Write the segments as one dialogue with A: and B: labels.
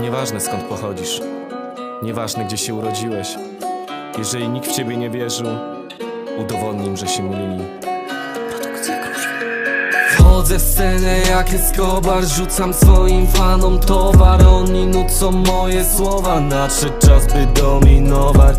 A: Nieważne skąd pochodzisz, nieważne gdzie się urodziłeś. Jeżeli nikt w ciebie nie wierzył, udowodnij im, że się mylili.
B: Wchodzę w scenę jak Escobar Rzucam swoim fanom towar. Oni nucą moje słowa. Nadszedł czas by dominować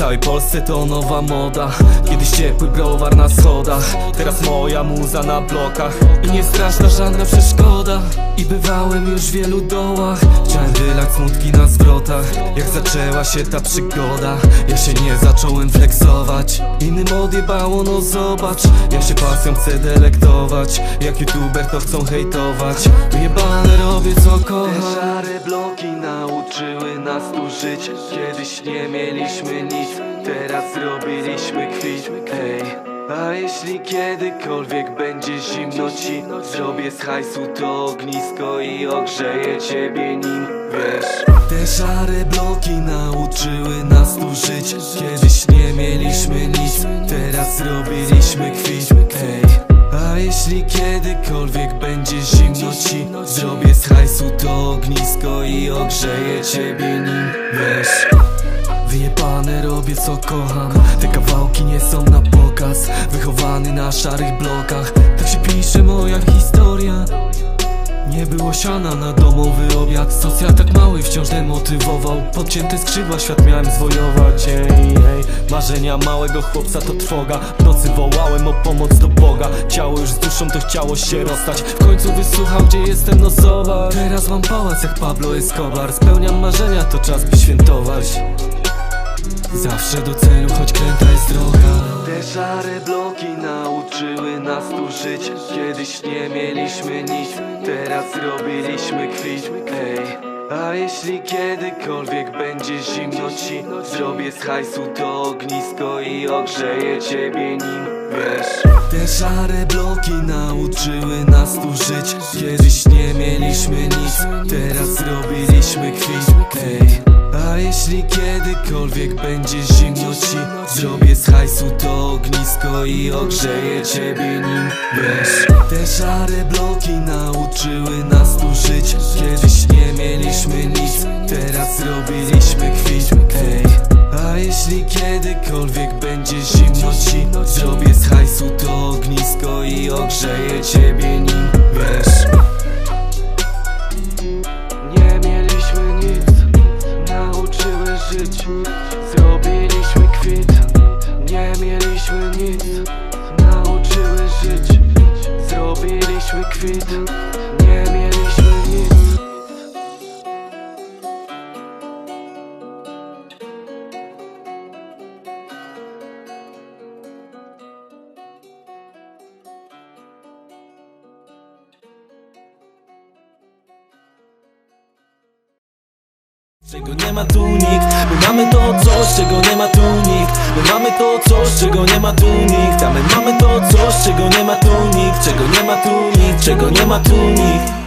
B: całej Polsce to nowa moda. Kiedyś ciepły browar na schodach Teraz moja muza na blokach. I nie straszna żadna przeszkoda. I bywałem już w wielu dołach. Chciałem wylać smutki na zwrotach. Jak zaczęła się ta przygoda? Ja się nie zacząłem flexować. Innym odjebało, no zobacz. Ja się pasją chcę delektować. Jak youtuber to chcą hejtować. Wyjebane robię co kocham szare bloki nauczyły nas tu żyć. Kiedyś nie mieliśmy nic Teraz robiliśmy kwit Ej. A jeśli kiedykolwiek będzie zimno ci Zrobię z hajsu to ognisko i ogrzeję ciebie nim, wiesz. Te szare bloki nauczyły nas tu żyć. Kiedyś nie mieliśmy nic, teraz robiliśmy kwit Ej. A jeśli kiedykolwiek będzie zimno ci Zrobię z hajsu to ognisko i ogrzeję ciebie nim, wiesz Robię co kocham. Te kawałki nie są na pokaz Wychowany na szarych blokach. Tak się pisze moja historia. Nie było siana na domowy obiad. Socjal tak mały wciąż demotywował. Podcięte skrzydła świat miałem zwojować. Ej, ej. Marzenia małego chłopca to trwoga. W nocy wołałem o pomoc do Boga. Ciało już z duszą to chciało się rozstać. W końcu wysłuchał gdzie jestem no zobacz. Teraz mam pałac jak Pablo Escobar. Spełniam marzenia to czas by świętować Zawsze do celu, choć kręta jest droga. Te szare bloki nauczyły nas tu żyć. Kiedyś nie mieliśmy nic, teraz robiliśmy kwit. Ej a jeśli kiedykolwiek będzie zimno ci Zrobię z hajsu to ognisko i ogrzeję ciebie nim, wiesz. Te szare bloki nauczyły nas tu żyć. Kiedyś nie mieliśmy nic, teraz robiliśmy a jeśli kiedykolwiek będzie zimno ci Zrobię z hajsu to ognisko i ogrzeję ciebie nim. Wiesz, te szare bloki nauczyły nas tu żyć. Kiedyś nie mieliśmy nic, teraz robiliśmy kwit. Ej, a jeśli kiedykolwiek będzie zimno ci Zrobię z hajsu to ognisko i ogrzeję ciebie nim Zrobiliśmy kwit, nie mieliśmy nic. Nauczyły żyć, zrobiliśmy kwit Czego nie ma tu nikt? My mamy to coś, czego nie ma tu nikt. My mamy to coś, czego nie ma tu nikt. A my mamy to coś, czego nie ma tu nikt. Czego nie ma tu nikt, czego nie ma tu nikt